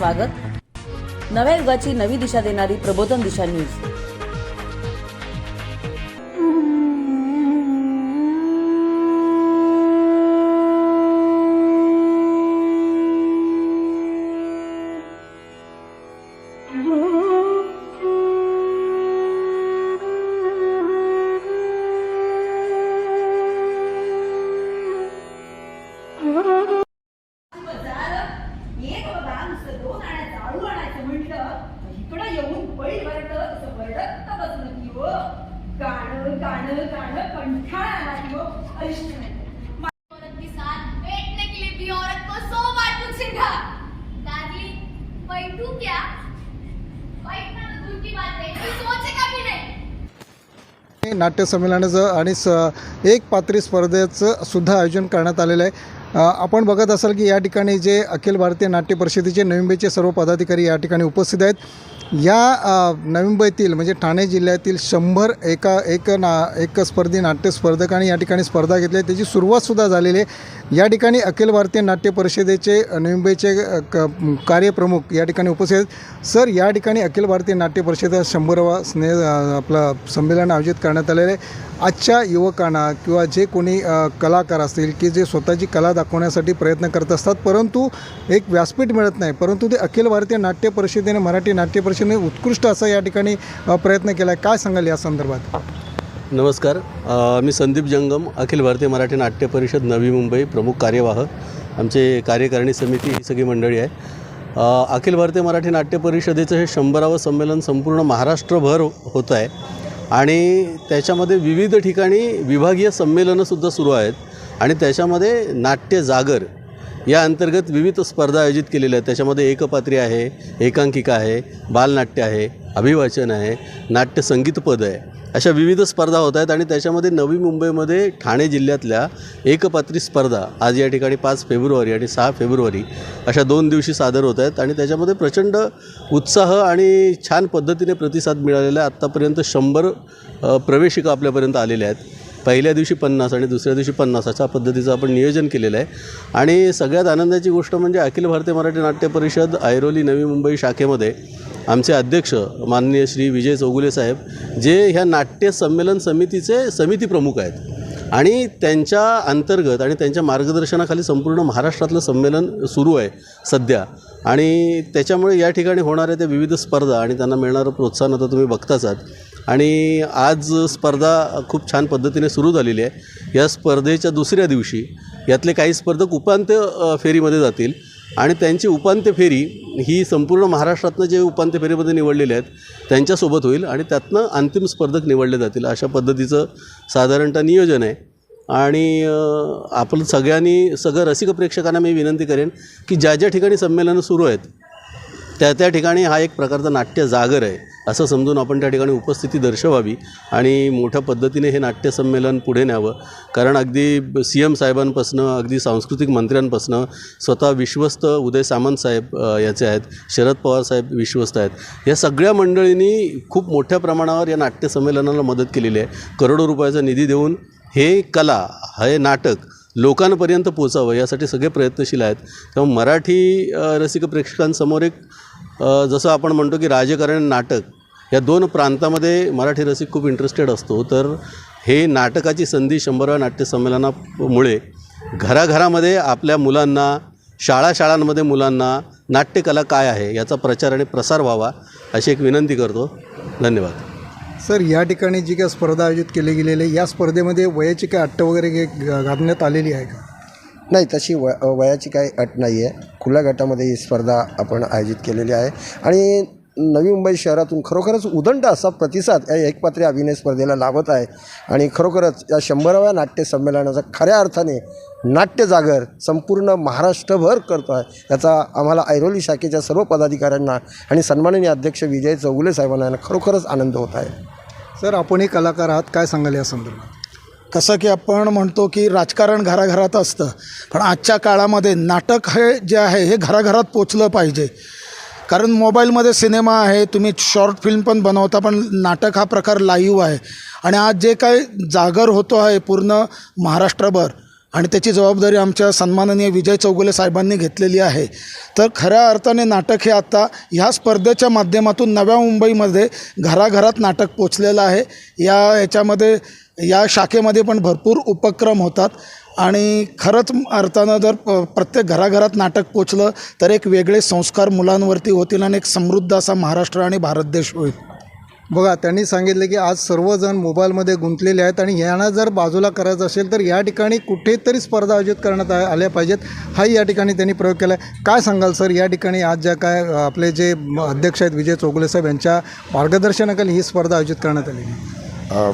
स्वागत. नव्या युगाची नवी दिशा देणारी प्रबोधन दिशा न्यूज. गाणं गाणं कंठाळ आला की हो अरिष्ट नाही. औरत के साथ बैठने के लिए भी औरत को सौ बार पूछेगा। डार्लिंग बैठू क्या? बैठना तो दूर की बात है कोई सोचेगा भी नहीं। नाट्य संमेलनाचं आणि स एक पात्री स्पर्धेचं सुद्धा आयोजन करण्यात आलेलं आहे. आपण बघत असाल की या ठिकाणी जे अखिल भारतीय नाट्य परिषदेचे नवी सर्व पदाधिकारी या ठिकाणी उपस्थित आहेत. या अ, नवी मुंबईतील म्हणजे ठाणे जिल्ह्यातील शंभर एका एक ना एक स्पर्धी नाट्य स्पर्धकांनी या ठिकाणी स्पर्धा घेतली आहे. त्याची सुरुवातसुद्धा झालेली आहे. या ठिकाणी अखिल भारतीय नाट्य परिषदेचे नवी मुंबईचे क कार्यप्रमुख या ठिकाणी उपस्थित आहेत. सर या ठिकाणी अखिल भारतीय नाट्य परिषद शंभरवा स्नेह आपलं संमेलन आयोजित करण्यात आलेलं आहे. आजच्या युवकांना किंवा जे कोणी कलाकार असतील की जे स्वतःची कला दाखवण्यासाठी प्रयत्न करत असतात परंतु एक व्यासपीठ मिळत नाही परंतु ते अखिल भारतीय नाट्य परिषदेने मराठी नाट्य परिषदेने उत्कृष्ट असा या ठिकाणी प्रयत्न केला आहे काय सांगाल या संदर्भात? नमस्कार. मी संदीप जंगम अखिल भारतीय मराठी नाट्य परिषद नवी मुंबई प्रमुख कार्यवाह आमचे कार्यकारिणी समिती ही सगळी मंडळी आहे. अखिल भारतीय मराठी नाट्य परिषदेचं हे शंभरावं संमेलन संपूर्ण महाराष्ट्रभर होतं आहे. आणि त्याच्यामध्ये विविध ठिकाणी विभागीय संमेलनंसुद्धा सुरू आहेत. आणि त्याच्यामध्ये नाट्य जागर या अंतर्गत विविध स्पर्धा आयोजित केलेल्या आहेत. त्याच्यामध्ये एकपात्री आहे एकांकिका आहे बालनाट्य आहे अभिवाचन आहे नाट्य संगीतपद आहे. अशा विविध स्पर्धा होत आहेत आणि त्याच्यामध्ये नवी मुंबईमध्ये ठाणे जिल्ह्यातल्या एकपात्री स्पर्धा आज या ठिकाणी पाच फेब्रुवारी आणि सहा फेब्रुवारी अशा दोन दिवशी सादर होत आहेत आणि त्याच्यामध्ये प्रचंड उत्साह आणि छान पद्धतीने प्रतिसाद मिळालेला आहे. आत्तापर्यंत शंभर प्रवेशिका आपल्यापर्यंत आलेल्या आहेत. पहिल्या दिवशी पन्नास आणि दुसऱ्या दिवशी पन्नास अशा पद्धतीचं आपण नियोजन केलेलं आहे. आणि सगळ्यात आनंदाची गोष्ट म्हणजे अखिल भारतीय मराठी नाट्य परिषद ऐरोली नवी मुंबई शाखेमध्ये आमचे अध्यक्ष माननीय श्री विजय चौगुले साहेब जे ह्या नाट्य संमेलन समितीचे समिती प्रमुख आहेत. आणि त्यांच्या अंतर्गत आणि त्यांच्या मार्गदर्शनाखाली संपूर्ण महाराष्ट्रातलं संमेलन सुरू आहे सध्या. आणि त्याच्यामुळे या ठिकाणी होणाऱ्या त्या विविध स्पर्धा आणि त्यांना मिळणारं प्रोत्साहन आता तुम्ही बघताच आहात. आणि आज स्पर्धा खूप छान पद्धतीने सुरू झालेली आहे. या स्पर्धेच्या दुसऱ्या दिवशी यातले काही स्पर्धक उपांत्य फेरीमध्ये जातील. आणि त्यांची उपांत्य फेरी ही संपूर्ण महाराष्ट्रातनं जे उपांत्य फेरीमध्ये निवडलेले आहेत त्यांच्यासोबत होईल आणि त्यातनं अंतिम स्पर्धक निवडले जातील अशा पद्धतीचं साधारणतः नियोजन आहे. आणि आपलं आपण सगळ्यांनी सगळं रसिक प्रेक्षकांना मी विनंती करेन की ज्या ज्या ठिकाणी संमेलनं सुरू आहेत त्या त्या ठिकाणी हा एक प्रकारचा नाट्य जागर आहे. असं समजून आपण त्या ठिकाणी उपस्थिती दर्शवावी आणि मोठ्या पद्धतीने हे नाट्यसंमेलन पुढे न्यावं. कारण अगदी सी एम साहेबांपासनं अगदी सांस्कृतिक मंत्र्यांपासनं स्वतः विश्वस्त उदय सामंत साहेब याचे आहेत शरद पवार साहेब विश्वस्त आहेत. या सगळ्या मंडळींनी खूप मोठ्या प्रमाणावर या नाट्यसंमेलनाला मदत केलेली आहे. करोडो रुपयाचा निधी देऊन हे कला हे नाटक लोकांपर्यंत पोचावं यासाठी सगळे प्रयत्नशील आहेत. तेव्हा मराठी रसिक प्रेक्षकांसमोर एक जसं आपण म्हणतो की राजकारण नाटक या दोन प्रांतामध्ये मराठी रसिक खूप इंटरेस्टेड असतो. तर हे नाटकाची संधी शंभराव्या नाट्य संमेलनामुळे घराघरामध्ये आपल्या मुलांना शाळा शाळांमध्ये मुलांना नाट्यकला काय आहे याचा प्रचार आणि प्रसार व्हावा अशी एक विनंती करतो. धन्यवाद. सर या ठिकाणी जी काय स्पर्धा आयोजित केली गेलेली आहे या स्पर्धेमध्ये वयाची काय अट्ट वगैरे घे- घालण्यात आलेली आहे का? नाही तशी व वयाची काही अट नाही आहे खुल्या गटामध्ये ही स्पर्धा आपण आयोजित केलेली आहे. आणि नवी मुंबई शहरातून खरोखरच उदंड असा प्रतिसाद या एकपात्री अभिनय स्पर्धेला लाभत आहे. आणि खरोखरच या शंभराव्या नाट्य संमेलनाचा खऱ्या अर्थाने नाट्य जागर संपूर्ण महाराष्ट्रभर करतो आहे. याचा आम्हाला ऐरोली शाखेच्या सर्व पदाधिकाऱ्यांना आणि सन्माननीय अध्यक्ष विजय चौगुले साहेबांना खरोखरच आनंद होत आहे. सर आपणही कलाकार आहात. काय सांगाल या संदर्भात? कसं की आपण म्हणतो की राजकारण घराघरात असतं. पण आजच्या काळामध्ये नाटक हे जे आहे हे घराघरात पोचलं पाहिजे. कारण मोबाईलमध्ये सिनेमा आहे तुम्ही शॉर्ट फिल्म पण बनवता पण नाटक हा प्रकार लाईव्ह आहे. आणि आज जे काय जागर होतो आहे पूर्ण महाराष्ट्रभर आणि त्याची जबाबदारी आमच्या सन्माननीय विजय चौगुले साहेबांनी घेतलेली आहे. तर खऱ्या अर्थाने नाटक हे आत्ता ह्या स्पर्धेच्या माध्यमातून नव्या मुंबईमध्ये घराघरात नाटक पोचलेलं आहे. या याच्यामध्ये या शाखेमध्ये पण भरपूर उपक्रम होतात. आणि खरंच अर्थानं जर प- प्रत्येक घराघरात नाटक पोचलं तर एक वेगळे संस्कार मुलांवरती होतील आणि एक समृद्ध असा महाराष्ट्र आणि भारत देश होईल. बघा त्यांनी सांगितलं की आज सर्वजण मोबाईलमध्ये गुंतलेले आहेत आणि यांना जर बाजूला करायचं असेल तर या ठिकाणी कुठेतरी स्पर्धा आयोजित करण्यात आ- आल्या पाहिजेत. हाही या ठिकाणी त्यांनी प्रयोग केला आहे. काय सांगाल सर? या ठिकाणी आज ज्या काय आपले जे अध्यक्ष आहेत विजय चौगुले साहेब यांच्या मार्गदर्शनाखाली ही स्पर्धा आयोजित करण्यात आली.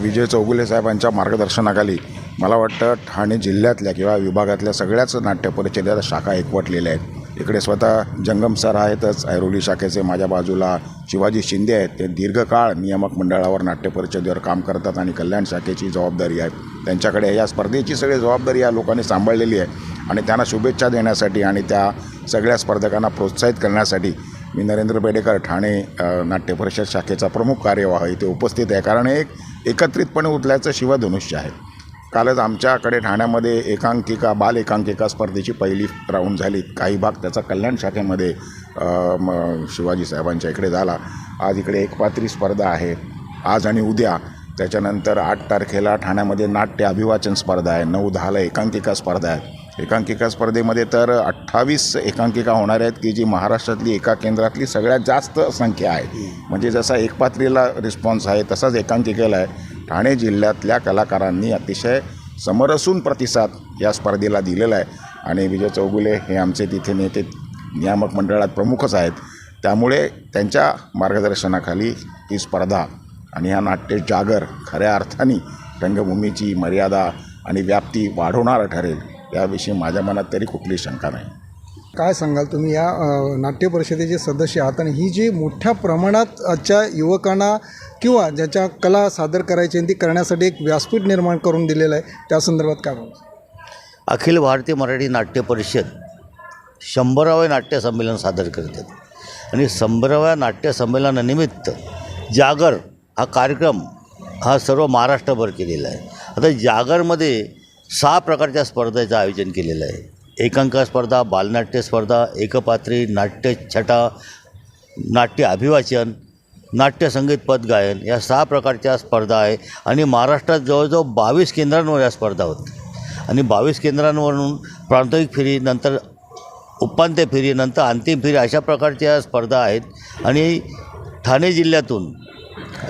विजय चौगुले साहेबांच्या मार्गदर्शनाखाली मला वाटतं ठाणे जिल्ह्यातल्या किंवा विभागातल्या सगळ्याच नाट्य परिषदेच्या शाखा एकवटलेल्या आहेत. इकडे स्वतः जंगम सर आहेतच ऐरोली शाखेचे माझ्या बाजूला शिवाजी शिंदे आहेत. ते दीर्घकाळ नियामक मंडळावर नाट्य परिषदेवर काम करतात आणि कल्याण शाखेची जबाबदारी आहे. त्यांच्याकडे या स्पर्धेची सगळी जबाबदारी या लोकांनी सांभाळलेली आहे आणि त्यांना शुभेच्छा देण्यासाठी आणि त्या सगळ्या स्पर्धकांना प्रोत्साहित करण्यासाठी मी नरेंद्र बेडेकर ठाणे नाट्य परिषद शाखेचा प्रमुख कार्यवाह इथे उपस्थित आहे. कारण हे एक एकत्रितपणे उतल्याचं शिवधनुष्य आहे. कालच आमच्याकडे ठाण्यामध्ये एकांकिका बाल एकांकिका स्पर्धेची पहिली राऊंड झाली. काही भाग त्याचा कल्याण शाखेमध्ये शिवाजी साहेबांच्या इकडे झाला. आज इकडे एकपात्री स्पर्धा आहे. आज आणि उद्या. त्याच्यानंतर आठ तारखेला ठाण्यामध्ये नाट्य अभिवाचन स्पर्धा आहे. नऊ दहाला एकांकिका स्पर्धा आहे. एकांकिका स्पर्धेमध्ये तर अठ्ठावीस एकांकिका होणार आहेत की जी महाराष्ट्रातली एका केंद्रातली सगळ्यात जास्त संख्या आहे. म्हणजे जसा एकपात्रीला रिस्पॉन्स आहे तसाच एकांकिकेला आहे. ठाणे जिल्ह्यातल्या कलाकारांनी अतिशय समरसून प्रतिसाद या स्पर्धेला दिलेला आहे. आणि विजय चौगुले हे आमचे तिथे नेते नियामक मंडळात प्रमुखच आहेत. त्यामुळे त्यांच्या मार्गदर्शनाखाली ही स्पर्धा आणि हा नाट्य जागर खऱ्या अर्थाने रंगभूमीची मर्यादा आणि व्याप्ती वाढवणारं ठरेल याविषयी माझ्या मनात तरी कुठली शंका नाही. काय सांगाल तुम्ही? या नाट्य परिषदेचे सदस्य आहात आणि ही जी मोठ्या प्रमाणात आजच्या युवकांना किंवा ज्याच्या कला सादर करायची आहे ती करण्यासाठी एक व्यासपीठ निर्माण करून दिलेलं आहे त्या संदर्भात काय अखिल भारतीय मराठी नाट्य परिषद शंभरावे नाट्य संमेलन सादर करतात आणि शंभराव्या नाट्य संमेलनानिमित्त जागर हा कार्यक्रम हा सर्व महाराष्ट्रभर केलेला आहे. आता जागरमध्ये सहा प्रकारच्या स्पर्धेचं आयोजन केलेलं आहे. एकांका स्पर्धा बालनाट्य स्पर्धा एकपात्री नाट्य छटा नाट्य अभिवाचन नाट्य संगीत पदगायन या सहा प्रकारच्या स्पर्धा आहे. आणि महाराष्ट्रात जवळजवळ बावीस केंद्रांवर या स्पर्धा होत आणि बावीस केंद्रांवरून प्रांतिक फेरी नंतर उपांत्य फेरी नंतर अंतिम फेरी अशा प्रकारच्या स्पर्धा आहेत. आणि ठाणे जिल्ह्यातून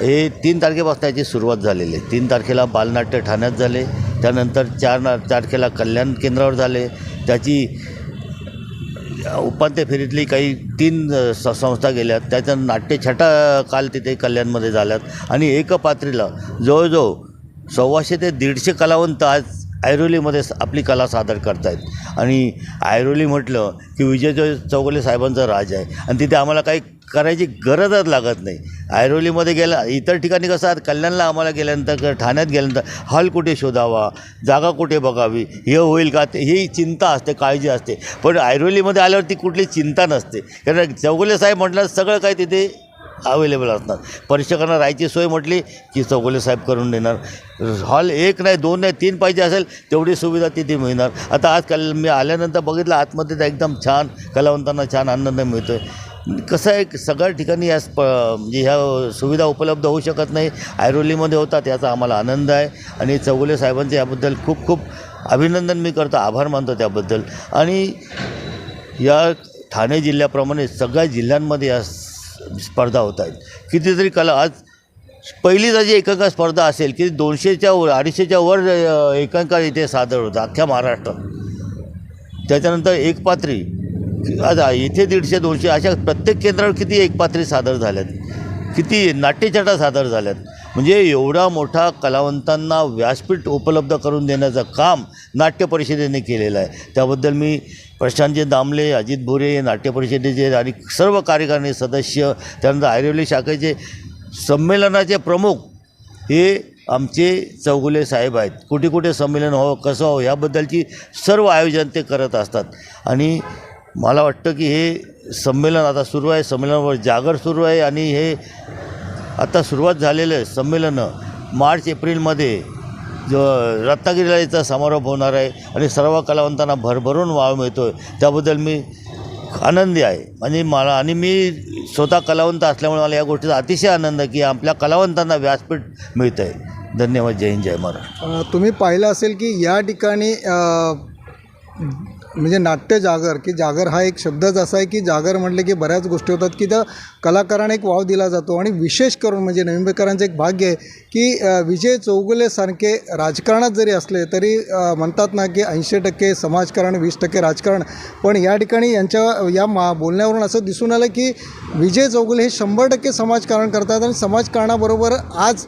हे तीन तारखेपासून याची सुरुवात झालेली आहे. तीन तारखेला बालनाट्य ठाण्यात झाले. त्यानंतर चार ना तारखेला कल्याण केंद्रावर झाले. त्याची उपांत्य फेरीतली काही तीन स संस्था गेल्यात. त्याच्या नाट्यछटा काल तिथे कल्याणमध्ये झाल्यात. आणि एकपात्रीला जवळजवळ सव्वाशे ते दीडशे कलावंत आज ऐरोलीमध्ये आपली कला सादर करतायत. आणि ऐरोली म्हटलं की विजय चौगले साहेबांचं राज आहे. आणि तिथे आम्हाला काही करायची गरजच लागत नाही. ऐरोलीमध्ये गेला इतर ठिकाणी कसं आहे कल्याणला आम्हाला गेल्यानंतर ठाण्यात गेल्यानंतर हॉल कुठे शोधावा जागा कुठे बघावी हे होईल का? ते ही चिंता असते काळजी असते. पण ऐरोलीमध्ये आल्यावरती कुठली चिंता नसते. कारण चौगुले साहेब म्हटलं सगळं काही तिथे अवेलेबल असणार. परीक्षकांना राहायची सोय म्हटली की चौगुले साहेब करून देणार. हॉल एक नाही दोन नाही तीन पाहिजे असेल तेवढी सुविधा तिथे मिळणार. आता आज कल मी आल्यानंतर बघितलं आतमध्ये तर एकदम छान कलावंतांना छान आनंद मिळतो आहे कसं आहे सगळ्या ठिकाणी या स्प म्हणजे ह्या सुविधा उपलब्ध होऊ शकत नाही. ऐरोलीमध्ये होतात याचा आम्हाला आनंद आहे. आणि चौगुले साहेबांचे याबद्दल खूप खूप अभिनंदन मी करतो आभार मानतो त्याबद्दल. आणि या ठाणे जिल्ह्याप्रमाणे सगळ्या जिल्ह्यांमध्ये या स्पर्धा होत आहेत. कितीतरी कला आज पहिली जी एकांका स्पर्धा असेल की दोनशेच्या वर अडीचशेच्या वर एकांका इथे सादर होतं अख्ख्या महाराष्ट्रात. त्याच्यानंतर एकपात्री आता इथे दीडशे दोनशे अशा प्रत्येक केंद्रावर किती एकपात्री सादर झाल्यात? किती नाट्यछटा सादर झाल्यात? म्हणजे एवढा मोठा कलावंतांना व्यासपीठ उपलब्ध करून देण्याचं काम नाट्य परिषदेने केलेलं आहे. त्याबद्दल मी प्रशांतजी दामले अजित भोरे नाट्य परिषदेचे आणि सर्व कार्यकारिणी सदस्य त्यानंतर ऐरोली शाखेचे संमेलनाचे प्रमुख हे आमचे चौगुले साहेब आहेत. कुठे कुठे संमेलन व्हावं कसं व्हावं याबद्दलची सर्व आयोजन ते करत असतात. आणि मला वाटतं की हे संमेलन आता सुरू आहे संमेलनावर जागर सुरू आहे आणि हे आता सुरुवात झालेलं आहे संमेलनं. मार्च एप्रिलमध्ये जो रत्नागिरीला समारोप होणार आहे आणि सर्व कलावंतांना भरभरून वाव मिळतो आहे त्याबद्दल मी आनंदी आहे. आणि मला आणि मी स्वतः कलावंत असल्यामुळे मला या गोष्टीचा अतिशय आनंद की आपल्या कलावंतांना व्यासपीठ मिळतं आहे धन्यवाद. जय हिंद जय महाराज तुम्ही पाहिलं असेल की या ठिकाणी म्हणजे नाट्य जागर की जागर हा एक शब्दच असा आहे की जागर म्हटलं की बऱ्याच गोष्टी होतात की त्या कलाकारांना एक वाव दिला जातो. आणि विशेष करून म्हणजे नवीनबेकरांचं एक भाग्य आहे की विजय चौगुलेसारखे राजकारणात जरी असले तरी म्हणतात ना की ऐंशी टक्के समाजकारण वीस टक्के राजकारण. पण या ठिकाणी यांच्या या मा बोलण्यावरून असं दिसून आलं की विजय चौगुले हे शंभर टक्के समाजकारण करतात आणि समाजकारणाबरोबर आज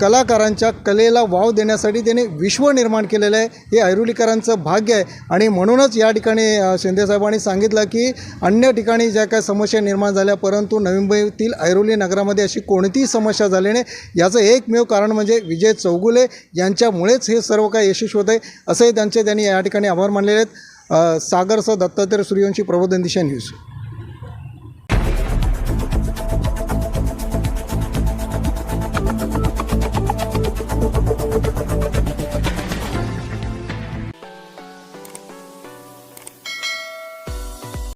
कलाकारांच्या कलेला वाव देण्यासाठी त्याने विश्व निर्माण केलेलं आहे. हे ऐरुलीकरांचं भाग्य आहे. आणि म्हणूनच या ठिकाणी शिंदेसाहेबांनी सांगितलं की अन्य ठिकाणी ज्या काय समस्या निर्माण झाल्या परंतु नवी मुंबईतील ऐरोली नगरामध्ये अशी कोणतीही समस्या झाली नाही. याचं एकमेव कारण म्हणजे विजय चौगुले यांच्यामुळेच हे सर्व काही यशस्वी होत आहे असंही त्यांचे त्यांनी या ठिकाणी आभार मानलेले आहेत. अ, सागरसह दत्तात्रय सूर्यवंशी प्रबोधन दिशा न्यूज.